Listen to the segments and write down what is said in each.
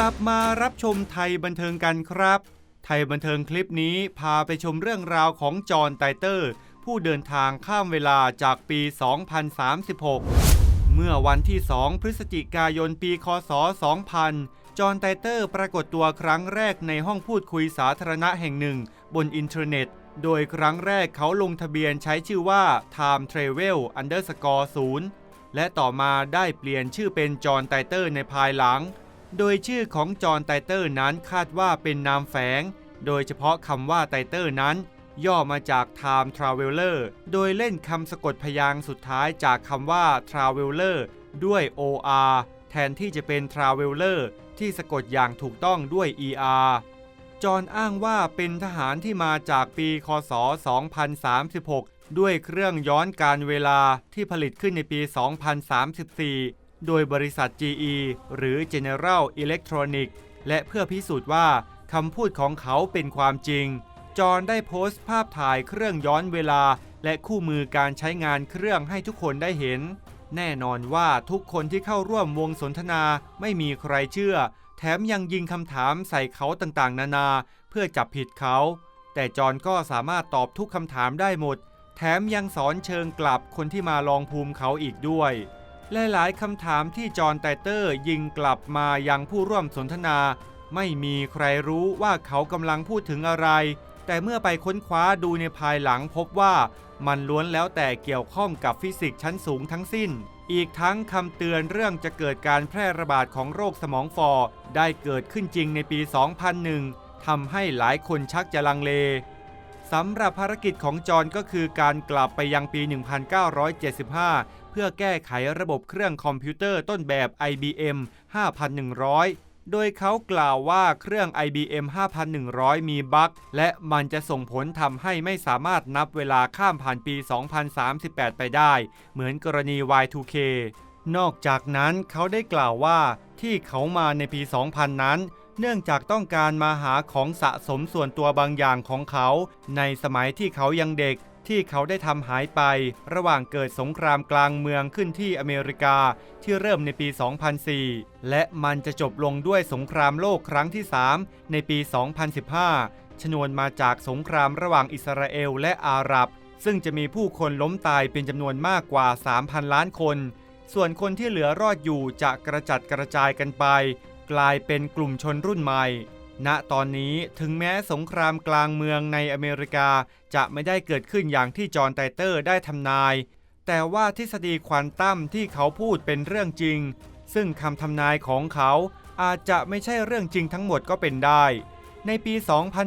ลับมารับชมไทยบันเทิงกันครับ ไทยบันเทิงคลิปนี้พาไปชมเรื่องราวของจอห์นไตเตอร์ ผู้เดินทางข้ามเวลาจากปี 2036 เมื่อวันที่ 2 พฤศจิกายนปีคศ 2000 จอห์นไตเตอร์ปรากฏตัวครั้งแรกในห้องพูดคุยสาธารณะแห่งหนึ่ง บนอินเทอร์เน็ต โดยครั้งแรกเขาลงทะเบียนใช้ชื่อว่า Time Travel Underscore 0และต่อมาได้เปลี่ยนชื่อเป็นจอห์นไตเตอร์ในภายหลัง โดยชื่อของจอห์นไตเตอร์นั้นคาดว่าเป็นนามแฝง โดยเฉพาะคำว่าไตเตอร์นั้น ย่อมาจาก Time Traveler โดยเล่นคำสะกดพยางค์สุดท้ายจากคำว่า Traveler ด้วย OR แทนที่จะเป็น Traveler ที่สะกดอย่างถูกต้องด้วย ER จอห์นอ้างว่าเป็นทหารที่มาจากปี คศ 2036 ด้วยเครื่องย้อนการเวลาที่ผลิตขึ้นในปี 2034 โดยบริษัท GE หรือ General Electronic และเพื่อพิสูจน์ว่าคำพูดของเขาเป็นความจริง จอห์นได้โพสต์ภาพถ่ายเครื่องย้อนเวลา และคู่มือการใช้งานเครื่องให้ทุกคนได้เห็น แน่นอนว่าทุกคนที่เข้าร่วมวงสนทนาไม่มีใครเชื่อ แถมยังยิงคำถามใส่เขาต่างๆ นานา เพื่อจับผิดเขา แต่จอห์นก็สามารถตอบทุกคำถามได้หมด แถมยังสอนเชิงกลับคนที่มาลองภูมิเขาอีกด้วย และหลายคำถามที่จอห์นไตเตอร์ยิงกลับมายังผู้ร่วมสนทนา ไม่มีใครรู้ว่าเขากำลังพูดถึงอะไร แต่เมื่อไปค้นคว้าดูในภายหลังพบว่ามันล้วนแล้วแต่เกี่ยวข้องกับฟิสิกส์ชั้นสูงทั้งสิ้น อีกทั้งคำเตือนเรื่องจะเกิดการแพร่ระบาดของโรคสมองฟอได้เกิดขึ้นจริงในปี 2001ทำให้หลายคนชักจะลังเล สำหรับภารกิจของจอห์นก็คือการกลับไปยังปี 1975 เพื่อแก้ไขระบบเครื่องคอมพิวเตอร์ต้นแบบ IBM 5100 โดยเขากล่าวว่าเครื่อง IBM 5100 มีบั๊กและมันจะส่งผลทำให้ไม่สามารถนับเวลาข้ามผ่านปี 2038 ไปได้ เหมือนกรณี Y2K นอกจากนั้นเขาได้กล่าวว่าที่เขามาในปี 2000 นั้น เนื่องจากต้องการมาหาของสะสมส่วนตัวบางอย่างของเขา ในสมัยที่เขายังเด็กที่เขาได้ทำหายไป ระหว่างเกิดสงครามกลางเมืองขึ้นที่อเมริกาที่เริ่มในปี 2004 และมันจะจบลงด้วยสงครามโลกครั้งที่ 3 ในปี 2015 ชนวนมาจากสงครามระหว่างอิสราเอลและอาหรับ ซึ่งจะมีผู้คนล้มตายเป็นจำนวนมากกว่า 3,000 ล้านคน ส่วนคนที่เหลือรอดอยู่จะกระจัดกระจายกันไป กลายเป็นกลุ่มชนรุ่นใหม่ ณตอนนี้ถึงแม้สงครามกลางเมืองในอเมริกาจะไม่ได้เกิดขึ้นอย่างที่จอห์นไตเตอร์ได้ทำนาย แต่ว่าทฤษฎีควอนตัมที่เขาพูดเป็นเรื่องจริง ซึ่งคำทำนายของเขาอาจจะไม่ใช่เรื่องจริงทั้งหมดก็เป็นได้ ในปี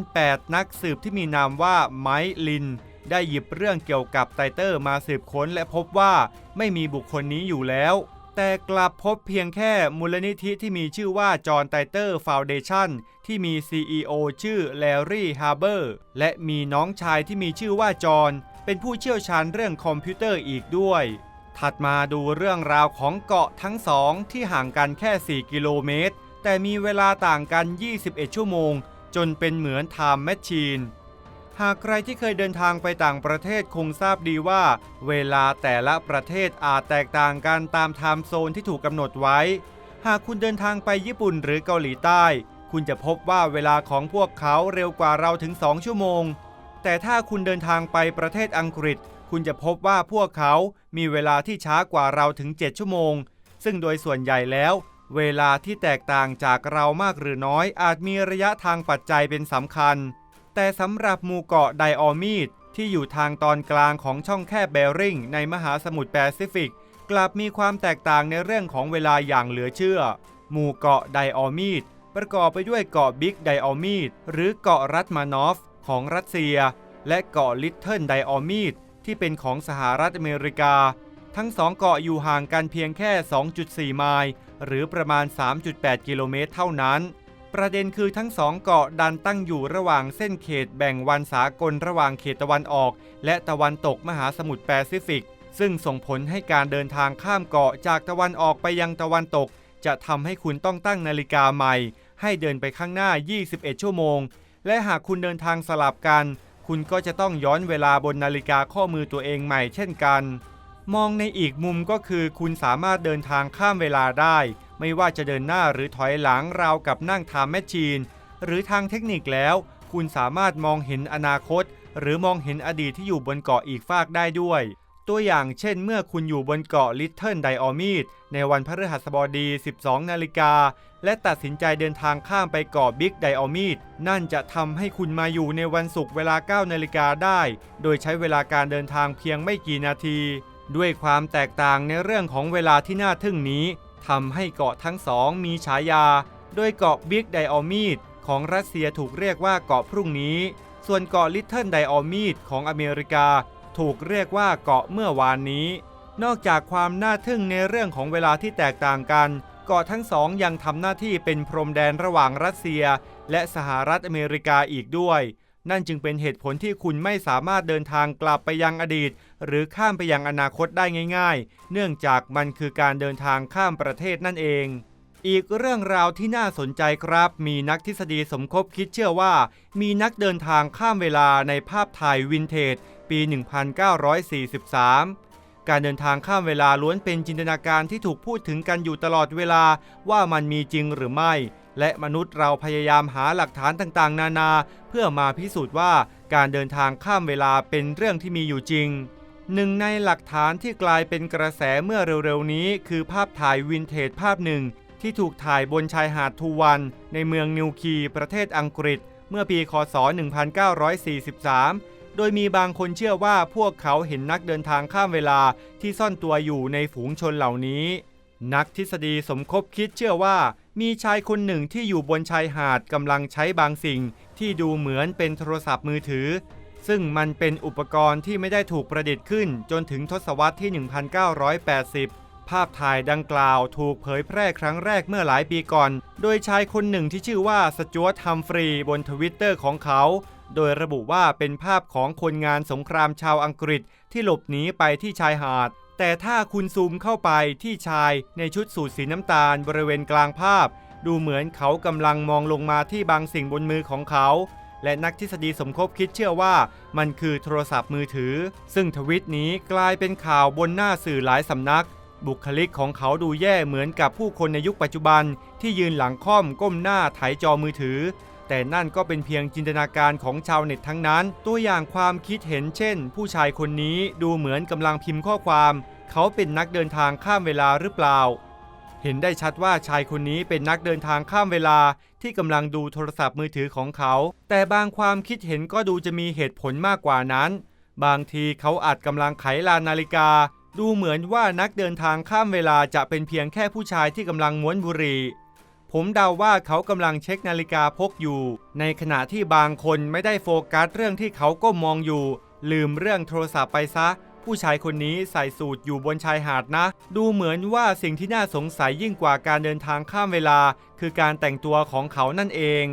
2008 นักสืบที่มีนามว่าไมค์ลิน ได้หยิบเรื่องเกี่ยวกับไตเตอร์มาสืบค้นและพบว่าไม่มีบุคคลนี้อยู่แล้ว แต่กลับพบเพียงแค่มูลนิธิที่มีชื่อว่าจอห์นไตเตอร์ฟาวเดชั่นที่มี CEO ชื่อแลรี่ฮาร์เบอร์และมีน้องชายที่มีชื่อว่าจอห์นเป็นผู้เชี่ยวชาญเรื่องคอมพิวเตอร์อีกด้วย ถัดมาดูเรื่องราวของเกาะทั้งสองที่ห่างกันแค่ 4 กิโลเมตร แต่มีเวลาต่างกัน 21 ชั่วโมง จนเป็นเหมือนไทม์แมชชีน หากใครที่เคยเดินทางไปต่างประเทศคงทราบดีว่า เวลาแต่ละประเทศอาจแตกต่างกันตามไทม์โซนที่ถูกกำหนดไว้ หากคุณเดินทางไปญี่ปุ่นหรือเกาหลีใต้ คุณจะพบว่าเวลาของพวกเขาเร็วกว่าเราถึง 2 ชั่วโมง แต่ถ้าคุณเดินทางไปประเทศอังกฤษ คุณจะพบว่าพวกเขามีเวลาที่ช้ากว่าเราถึง 7 ชั่วโมง ซึ่งโดยส่วนใหญ่แล้ว เวลาที่แตกต่างจากเรามากหรือน้อย อาจมีระยะทางปัจจัยเป็นสำคัญ แต่สำหรับหมู่เกาะไดออมีดที่อยู่ทางตอนกลางของช่องแคบเบริงในมหาสมุทรแปซิฟิก กลับมีความแตกต่างในเรื่องของเวลาอย่างเหลือเชื่อ หมู่เกาะไดออมีดประกอบไปด้วยเกาะบิ๊กไดออมีดหรือเกาะรัตมานอฟของรัสเซีย และเกาะลิตเทิลไดออมีดที่เป็นของสหรัฐอเมริกา ทั้งสองเกาะอยู่ห่างกันเพียงแค่ 2.4 ไมล์หรือประมาณ 3.8 กิโลเมตรเท่านั้น ประเด็นคือทั้งสองเกาะดันตั้งอยู่ระหว่างเส้นเขตแบ่งวันสากลระหว่างเขตตะวันออก และตะวันตกมหาสมุทรแปซิฟิก ซึ่งส่งผลให้การเดินทางข้ามเกาะจากตะวันออกไปยังตะวันตก จะทำให้คุณต้องตั้งนาฬิกาใหม่ ให้เดินไปข้างหน้า 21 ชั่วโมง และหากคุณเดินทางสลับกัน คุณก็จะต้องย้อนเวลาบนนาฬิกาข้อมือตัวเองใหม่เช่นกัน มองในอีกมุมก็คือ คุณสามารถเดินทางข้ามเวลาได้ ไม่ว่าจะเดินหน้าหรือถอยหลังราวกับนั่งทำแมชชีน หรือทางเทคนิคแล้ว คุณสามารถมองเห็นอนาคต หรือมองเห็นอดีตที่อยู่บนเกาะอีกฟากได้ด้วย ตัวอย่างเช่นเมื่อคุณอยู่บนเกาะลิตเทิลไดออมีดในวันพฤหัสบดี 12 นาฬิกา และตัดสินใจเดินทางข้ามไปเกาะบิ๊กไดออมีดนั่นจะทำให้คุณมาอยู่ในวันศุกร์เวลา 9 นาฬิกาได้ โดยใช้เวลาการเดินทางเพียงไม่กี่นาทีด้วยความแตกต่างในเรื่องของเวลาที่น่าทึ่งนี้ ทำให้เกาะทั้งสองมีฉายา โดยเกาะบิ๊กไดออมีดของรัสเซียถูกเรียกว่าเกาะพรุ่งนี้ ส่วนเกาะลิตเทิลไดออมีดของอเมริกา ถูกเรียกว่าเกาะเมื่อวานนี้ นอกจากความน่าทึ่งในเรื่องของเวลาที่แตกต่างกัน เกาะทั้งสองยังทำหน้าที่เป็นพรมแดนระหว่างรัสเซีย และสหรัฐอเมริกาอีกด้วย นั่นจึงเป็นเหตุผลที่คุณไม่สามารถเดินทางกลับไปยังอดีต หรือข้ามไปยังอนาคตได้ง่าย ๆ เนื่องจากมันคือการเดินทางข้ามประเทศนั่นเอง อีกเรื่องราวที่น่าสนใจครับ มีนักทฤษฎีสมคบคิดเชื่อว่า มีนักเดินทางข้ามเวลาในภาพถ่ายวินเทจปี 1943การเดินทางข้ามเวลาล้วนเป็นจินตนาการที่ถูกพูดถึงกันอยู่ตลอดเวลาว่ามันมีจริงหรือไม่ และมนุษย์เราพยายามหาหลักฐานต่างๆ นานา เพื่อมาพิสูจน์ว่าการเดินทางข้ามเวลาเป็นเรื่องที่มีอยู่จริงหนึ่งในหลักฐานที่กลายเป็นกระแสเมื่อเร็วๆนี้ คือภาพถ่ายวินเทจภาพหนึ่ง ที่ถูกถ่ายบนชายหาดทูวัน ในเมืองนิวคี ประเทศอังกฤษ เมื่อปีคศ 1943 โดยมีบางคนเชื่อว่าพวกเขาเห็นนักเดินทางข้ามเวลาที่ซ่อนตัวอยู่ในฝูงชนเหล่านี้ นักทฤษฎีสมคบคิดเชื่อว่า มีชายคนหนึ่งที่อยู่บนชายหาดกำลังใช้บางสิ่งที่ดูเหมือนเป็นโทรศัพท์มือถือ ซึ่งมันเป็นอุปกรณ์ที่ไม่ได้ถูกประดิษฐ์ขึ้นจนถึงทศวรรษที่ 1980 ภาพถ่ายดังกล่าวถูกเผยแพร่ครั้งแรกเมื่อหลายปีก่อน โดยชายคนหนึ่งที่ชื่อว่าสจวตฮัมฟรีบนทวิตเตอร์ของเขา โดยระบุว่าเป็นภาพของคนงานสงครามชาวอังกฤษที่หลบหนีไปที่ชายหาด แต่ถ้าคุณซูมเข้าไปที่ชายในชุดสูทสีน้ำตาลบริเวณกลางภาพ ดูเหมือนเขากำลังมองลงมาที่บางสิ่งบนมือของเขา และนักทฤษฎีสมคบคิดเชื่อว่ามันคือโทรศัพท์มือถือ ซึ่งทวิตนี้กลายเป็นข่าวบนหน้าสื่อหลายสำนัก บุคลิกของเขาดูแย่เหมือนกับผู้คนในยุคปัจจุบันที่ยืนหลังค่อมก้มหน้าถ่ายจอมือถือ แต่นั่นก็เป็นเพียงจินตนาการของชาวเน็ตทั้งนั้น ตัวอย่างความคิดเห็นเช่น ผู้ชายคนนี้ดูเหมือนกำลังพิมพ์ข้อความ เขาเป็นนักเดินทางข้ามเวลาหรือเปล่า เห็นได้ชัดว่าชายคนนี้เป็นนักเดินทางข้ามเวลาที่กำลังดูโทรศัพท์มือถือของเขา แต่บางความคิดเห็นก็ดูจะมีเหตุผลมากกว่านั้น บางทีเขาอาจกำลังไขลานนาฬิกา ดูเหมือนว่านักเดินทางข้ามเวลาจะเป็นเพียงแค่ผู้ชายที่กำลังม้วนบุหรี่ ผมเดาว่าเขากำลังเช็คนาฬิกาพกอยู่ ในขณะที่บางคนไม่ได้โฟกัสเรื่องที่เขาก้มมองอยู่ ลืมเรื่องโทรศัพท์ไปซะ ผู้ชายคนนี้ใส่สูทอยู่บนชายหาดนะ ดูเหมือนว่าสิ่งที่น่าสงสัยยิ่งกว่าการเดินทางข้ามเวลา คือการแต่งตัวของเขานั่นเอง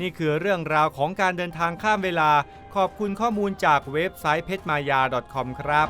นี่คือเรื่องราวของการเดินทางข้ามเวลา ขอบคุณข้อมูลจากเว็บไซต์เพชรมายา .com ครับ